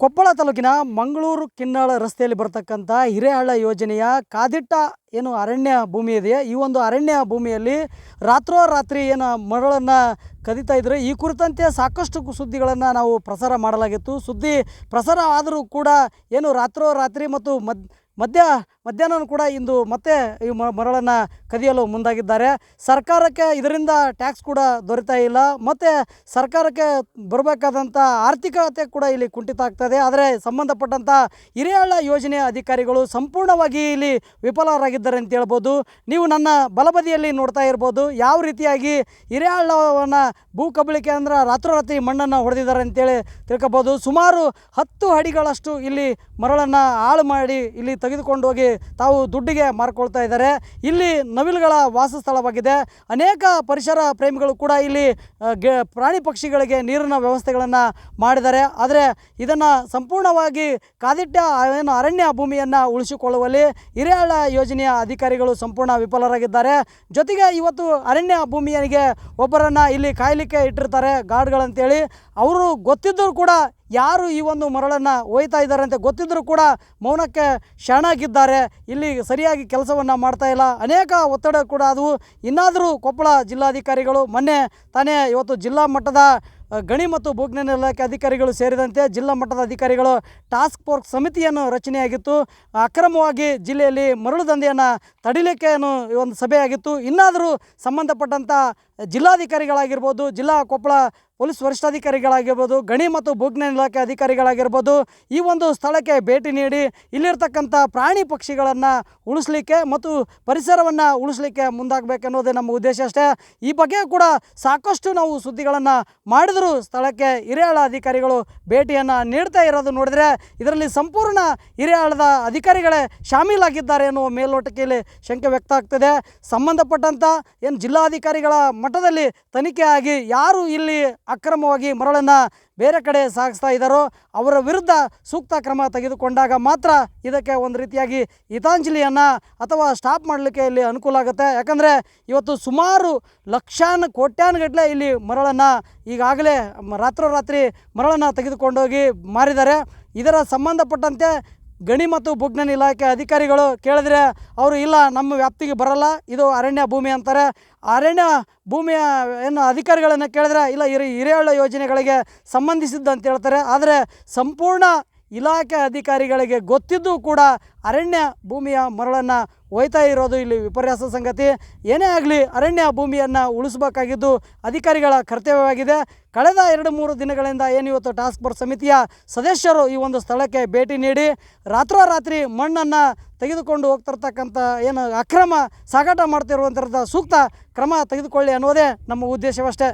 ಕೊಪ್ಪಳ ತಾಲೂಕಿನ ಮಂಗಳೂರು ಕಿನ್ನಾಳ ರಸ್ತೆಯಲ್ಲಿ ಬರತಕ್ಕಂಥ ಹಿರೇಹಳ್ಳ ಯೋಜನೆಯ ಕಾದಿಟ್ಟ ಏನು ಅರಣ್ಯ ಭೂಮಿ ಇದೆಯಾ, ಈ ಒಂದು ಅರಣ್ಯ ಭೂಮಿಯಲ್ಲಿ ರಾತ್ರೋರಾತ್ರಿ ಏನು ಮರಳನ್ನು ಕದೀತಾ ಇದ್ದರೆ ಈ ಕುರಿತಂತೆ ಸಾಕಷ್ಟು ಸುದ್ದಿಗಳನ್ನು ನಾವು ಪ್ರಸಾರ ಮಾಡಲಾಗಿತ್ತು. ಸುದ್ದಿ ಪ್ರಸಾರ ಆದರೂ ಕೂಡ ಏನು ರಾತ್ರೋರಾತ್ರಿ ಮತ್ತು ಮದ್, ಮಧ್ಯ ಮಧ್ಯಾಹ್ನ ಕೂಡ ಇಂದು ಮತ್ತೆ ಈ ಮರಳನ್ನು ಕದಿಯಲು ಮುಂದಾಗಿದ್ದಾರೆ. ಸರ್ಕಾರಕ್ಕೆ ಇದರಿಂದ ಟ್ಯಾಕ್ಸ್ ಕೂಡ ದೊರೀತಾ ಇಲ್ಲ. ಮತ್ತು ಸರ್ಕಾರಕ್ಕೆ ಬರಬೇಕಾದಂಥ ಆರ್ಥಿಕತೆ ಕೂಡ ಇಲ್ಲಿ ಕುಂಠಿತ ಆಗ್ತದೆ. ಆದರೆ ಸಂಬಂಧಪಟ್ಟಂಥ ಹಿರಿಯಾಳ ಯೋಜನೆ ಅಧಿಕಾರಿಗಳು ಸಂಪೂರ್ಣವಾಗಿ ಇಲ್ಲಿ ವಿಫಲರಾಗಿದ್ದಾರೆ ಅಂತ ಹೇಳ್ಬೋದು. ನೀವು ನನ್ನ ಬಲಬದಿಯಲ್ಲಿ ನೋಡ್ತಾ ಇರ್ಬೋದು. ಯಾವ ರೀತಿಯಾಗಿ ಹಿರಿಯಾಳವನ್ನು ಭೂ ಕಬಳಿಕೆ ಅಂದ್ರೆ ರಾತ್ರೋರಾತ್ರಿ ಮಣ್ಣನ್ನು ಹೊಡೆದಿದ್ದಾರೆ ಅಂತೇಳಿ ತಿಳ್ಕೊಬೋದು. ಸುಮಾರು ಹತ್ತು ಅಡಿಗಳಷ್ಟು ಇಲ್ಲಿ ಮರಳನ್ನು ಹಾಳು ಮಾಡಿ ಇಲ್ಲಿ ತೆಗೆದುಕೊಂಡು ಹೋಗಿ ತಾವು ದುಡ್ಡಿಗೆ ಮಾರ್ಕೊಳ್ತಾ ಇದ್ದಾರೆ. ಇಲ್ಲಿ ನವಿಲುಗಳ ವಾಸಸ್ಥಳವಾಗಿದೆ. ಅನೇಕ ಪರಿಸರ ಪ್ರೇಮಿಗಳು ಕೂಡ ಇಲ್ಲಿ ಪ್ರಾಣಿ ಪಕ್ಷಿಗಳಿಗೆ ನೀರಿನ ವ್ಯವಸ್ಥೆಗಳನ್ನು ಮಾಡಿದ್ದಾರೆ. ಆದರೆ ಇದನ್ನು ಸಂಪೂರ್ಣವಾಗಿ ಕಾದಿಟ್ಟ ಏನು ಅರಣ್ಯ ಭೂಮಿಯನ್ನು ಉಳಿಸಿಕೊಳ್ಳುವಲ್ಲಿ ಹಿರಿಯಾಳ ಯೋಜನೆಯ ಅಧಿಕಾರಿಗಳು ಸಂಪೂರ್ಣ ವಿಫಲರಾಗಿದ್ದಾರೆ. ಜೊತೆಗೆ ಇವತ್ತು ಅರಣ್ಯ ಭೂಮಿಯನಿಗೆ ಒಬ್ಬರನ್ನು ಇಲ್ಲಿ ಕಾಯಲಿಕ್ಕೆ ಇಟ್ಟಿರ್ತಾರೆ ಗಾರ್ಡ್ಗಳಂತೇಳಿ. ಅವರು ಗೊತ್ತಿದ್ದರೂ ಕೂಡ ಯಾರು ಈ ಒಂದು ಮರಳನ್ನು ಒಯ್ತಾ ಇದ್ದಾರೆ ಅಂತ ಗೊತ್ತಿದ್ದರೂ ಕೂಡ ಮೌನಕ್ಕೆ ಶರಣಾಗಿದ್ದಾರೆ. ಇಲ್ಲಿ ಸರಿಯಾಗಿ ಕೆಲಸವನ್ನು ಮಾಡ್ತಾ ಇಲ್ಲ. ಅನೇಕ ಒತ್ತಡ ಕೂಡ ಅದು. ಇನ್ನಾದರೂ ಕೊಪ್ಪಳ ಜಿಲ್ಲಾಧಿಕಾರಿಗಳು ಮೊನ್ನೆ ತಾನೇ ಇವತ್ತು ಜಿಲ್ಲಾ ಮಟ್ಟದ ಗಣಿ ಮತ್ತು ಭೂಜ್ಞಾನ ಇಲಾಖೆ ಅಧಿಕಾರಿಗಳು ಸೇರಿದಂತೆ ಜಿಲ್ಲಾ ಮಟ್ಟದ ಅಧಿಕಾರಿಗಳು ಟಾಸ್ಕ್ ಫೋರ್ಸ್ ಸಮಿತಿಯನ್ನು ರಚನೆಯಾಗಿತ್ತು. ಅಕ್ರಮವಾಗಿ ಜಿಲ್ಲೆಯಲ್ಲಿ ಮರಳು ದಂಧೆಯನ್ನು ತಡಿಲಿಕ್ಕೆ ಈ ಒಂದು ಸಭೆಯಾಗಿತ್ತು. ಇನ್ನಾದರೂ ಸಂಬಂಧಪಟ್ಟಂಥ ಜಿಲ್ಲಾಧಿಕಾರಿಗಳಾಗಿರ್ಬೋದು, ಜಿಲ್ಲಾ ಕೊಪ್ಪಳ ಪೊಲೀಸ್ ವರಿಷ್ಠಾಧಿಕಾರಿಗಳಾಗಿರ್ಬೋದು, ಗಣಿ ಮತ್ತು ಭೂಜ್ಞಾನ ಇಲಾಖೆ ಅಧಿಕಾರಿಗಳಾಗಿರ್ಬೋದು ಈ ಒಂದು ಸ್ಥಳಕ್ಕೆ ಭೇಟಿ ನೀಡಿ ಇಲ್ಲಿರ್ತಕ್ಕಂಥ ಪ್ರಾಣಿ ಪಕ್ಷಿಗಳನ್ನು ಉಳಿಸ್ಲಿಕ್ಕೆ ಮತ್ತು ಪರಿಸರವನ್ನು ಉಳಿಸ್ಲಿಕ್ಕೆ ಮುಂದಾಗಬೇಕೆನ್ನುವುದೇ ನಮ್ಮ ಉದ್ದೇಶ ಅಷ್ಟೇ. ಈ ಬಗ್ಗೆ ಕೂಡ ಸಾಕಷ್ಟು ನಾವು ಸುದ್ದಿಗಳನ್ನು ಮಾಡಿದರೂ ಸ್ಥಳಕ್ಕೆ ಹಿರಿಯಾಳ ಅಧಿಕಾರಿಗಳು ಭೇಟಿಯನ್ನು ನೀಡ್ತಾ ಇರೋದು ನೋಡಿದರೆ ಇದರಲ್ಲಿ ಸಂಪೂರ್ಣ ಹಿರಿಯಾಳದ ಅಧಿಕಾರಿಗಳೇ ಶಾಮೀಲಾಗಿದ್ದಾರೆ ಎನ್ನುವ ಮೇಲ್ನೋಟಕ್ಕೆ ಶಂಕೆ ವ್ಯಕ್ತ ಆಗ್ತದೆ. ಸಂಬಂಧಪಟ್ಟಂಥ ಏನು ಜಿಲ್ಲಾಧಿಕಾರಿಗಳ ಮಟ್ಟದಲ್ಲಿ ತನಿಖೆ ಆಗಿ ಯಾರು ಇಲ್ಲಿ ಅಕ್ರಮವಾಗಿ ಮರಳನ್ನು ಬೇರೆ ಕಡೆ ಸಾಗಿಸ್ತಾ ಇದ್ದಾರೋ ಅವರ ವಿರುದ್ಧ ಸೂಕ್ತ ಕ್ರಮ ತೆಗೆದುಕೊಂಡಾಗ ಮಾತ್ರ ಇದಕ್ಕೆ ಒಂದು ರೀತಿಯಾಗಿ ಹಿತಾಂಜಲಿಯನ್ನು ಅಥವಾ ಸ್ಟಾಪ್ ಮಾಡಲಿಕ್ಕೆ ಇಲ್ಲಿ ಅನುಕೂಲ ಆಗುತ್ತೆ. ಯಾಕಂದರೆ ಇವತ್ತು ಸುಮಾರು ಲಕ್ಷಾನು ಕೋಟ್ಯಾನುಗಟ್ಟಲೆ ಇಲ್ಲಿ ಮರಳನ್ನು ಈಗಾಗಲೇ ರಾತ್ರೋರಾತ್ರಿ ಮರಳನ್ನು ತೆಗೆದುಕೊಂಡೋಗಿ ಮಾರಿದ್ದಾರೆ. ಇದರ ಸಂಬಂಧಪಟ್ಟಂತೆ ಗಣಿ ಮತ್ತು ಭೂಜ್ಞಾನ ಇಲಾಖೆ ಅಧಿಕಾರಿಗಳು ಕೇಳಿದ್ರೆ ಅವರು, ಇಲ್ಲ, ನಮ್ಮ ವ್ಯಾಪ್ತಿಗೆ ಬರಲ್ಲ, ಇದು ಅರಣ್ಯ ಭೂಮಿ ಅಂತಾರೆ. ಅರಣ್ಯ ಭೂಮಿಯ ಏನು ಅಧಿಕಾರಿಗಳನ್ನು ಕೇಳಿದ್ರೆ, ಇಲ್ಲ ಹಿರಿ ಹಿರಿಯಳ್ಳ ಯೋಜನೆಗಳಿಗೆ ಸಂಬಂಧಿಸಿದ್ದು ಅಂತ ಹೇಳ್ತಾರೆ. ಆದರೆ ಸಂಪೂರ್ಣ ಇಲಾಖೆ ಅಧಿಕಾರಿಗಳಿಗೆ ಗೊತ್ತಿದ್ದು ಕೂಡ ಅರಣ್ಯ ಭೂಮಿಯ ಮರಳನ್ನು ಒಯ್ತಾ ಇರೋದು ಇಲ್ಲಿ ವಿಪರ್ಯಾಸ ಸಂಗತಿ. ಏನೇ ಆಗಲಿ ಅರಣ್ಯ ಭೂಮಿಯನ್ನು ಉಳಿಸಬೇಕಾಗಿದ್ದು ಅಧಿಕಾರಿಗಳ ಕರ್ತವ್ಯವಾಗಿದೆ. ಕಳೆದ ಎರಡು ಮೂರು ದಿನಗಳಿಂದ ಏನು ಇವತ್ತು ಟಾಸ್ಕ್ ಫೋರ್ಸ್ ಸಮಿತಿಯ ಸದಸ್ಯರು ಈ ಒಂದು ಸ್ಥಳಕ್ಕೆ ಭೇಟಿ ನೀಡಿ ರಾತ್ರೋರಾತ್ರಿ ಮಣ್ಣನ್ನು ತೆಗೆದುಕೊಂಡು ಹೋಗ್ತಿರ್ತಕ್ಕಂಥ ಏನು ಅಕ್ರಮ ಸಾಗಾಟ ಮಾಡ್ತಿರುವಂಥದ್ದು ಸೂಕ್ತ ಕ್ರಮ ತೆಗೆದುಕೊಳ್ಳಿ ಅನ್ನೋದೇ ನಮ್ಮ ಉದ್ದೇಶವಷ್ಟೇ.